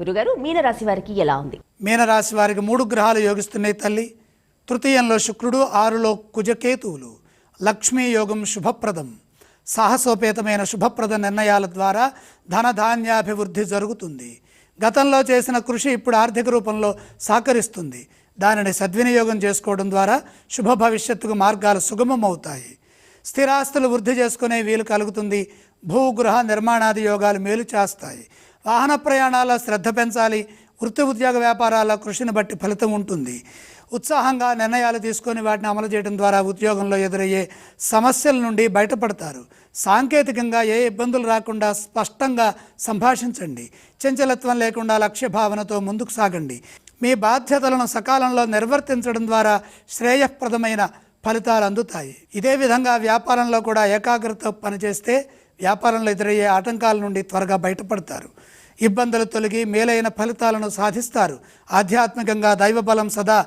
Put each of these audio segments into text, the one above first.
గురుగారు మీనరాశి వారికి ఎలా ఉంది? మీనరాశి వారికి మూడు గ్రహాలు యోగిస్తున్నాయి తల్లి. తృతీయంలో శుక్రుడు ఆరులో కుజకేతువులు. లక్ష్మీ యోగం శుభప్రదం. సాహసోపేతమైన శుభప్రద నిర్ణయాల ద్వారా ధనధాన్యాభివృద్ధి జరుగుతుంది. గతంలో చేసిన కృషి ఇప్పుడు ఆర్థిక రూపంలో సహకరిస్తుంది. దానిని సద్వినియోగం చేసుకోవడం ద్వారా శుభ భవిష్యత్తుకు మార్గాలు సుగమమవుతాయి. స్థిరాస్తులు వృద్ధి చేసుకునే వీలు కలుగుతుంది. భూగృహ నిర్మాణాది యోగాలు మేలు చేస్తాయి. వాహన ప్రయాణాల శ్రద్ధ పెంచాలి వృత్తి ఉద్యోగ వ్యాపారాల కృషిని బట్టి ఫలితం ఉంటుంది. ఉత్సాహంగా నిర్ణయాలు తీసుకొని వాటిని అమలు చేయడం ద్వారా ఉద్యోగంలో ఎదురయ్యే సమస్యల నుండి బయటపడతారు. సాంకేతికంగా ఏ ఇబ్బందులు రాకుండా స్పష్టంగా సంభాషించండి. చంచలత్వం లేకుండా లక్ష్య భావనతో ముందుకు సాగండి. మీ బాధ్యతలను సకాలంలో నిర్వర్తించడం ద్వారా శ్రేయప్రదమైన ఫలితాలు అందుతాయి. ఇదే విధంగా వ్యాపారంలో కూడా ఏకాగ్రత పనిచేస్తే వ్యాపారంలో ఎదురయ్యే ఆటంకాల నుండి త్వరగా బయటపడతారు. ఇబ్బందులు తొలగి మేలైన ఫలితాలను సాధిస్తారు. ఆధ్యాత్మికంగా దైవబలం సదా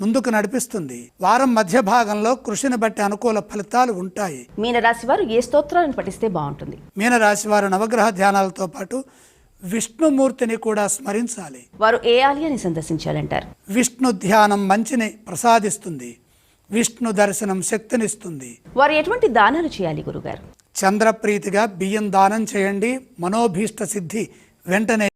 ముందుకు నడిపిస్తుంది. వారం మధ్య భాగంలో కృషిని బట్టి అనుకూల ఫలితాలు ఉంటాయి. మీనరాశి వారు ఏ స్తోత్రాలను పఠిస్తే బాగుంటుంది? మీనరాశి వారు నవగ్రహ ధ్యానాలతో పాటు విష్ణుమూర్తిని కూడా స్మరించాలి. వారు ఏ ఆలయాన్ని సందర్శించాలంటారు? విష్ణు ధ్యానం మంచిని ప్రసాదిస్తుంది. విష్ణు దర్శనం శక్తినిస్తుంది. వారు ఎటువంటి దానాలు చేయాలి గురుగారు? చంద్రప్రీతిగా బియ్యం దానం చేయండి. మనోభీష్ట సిద్ధి వెంటనే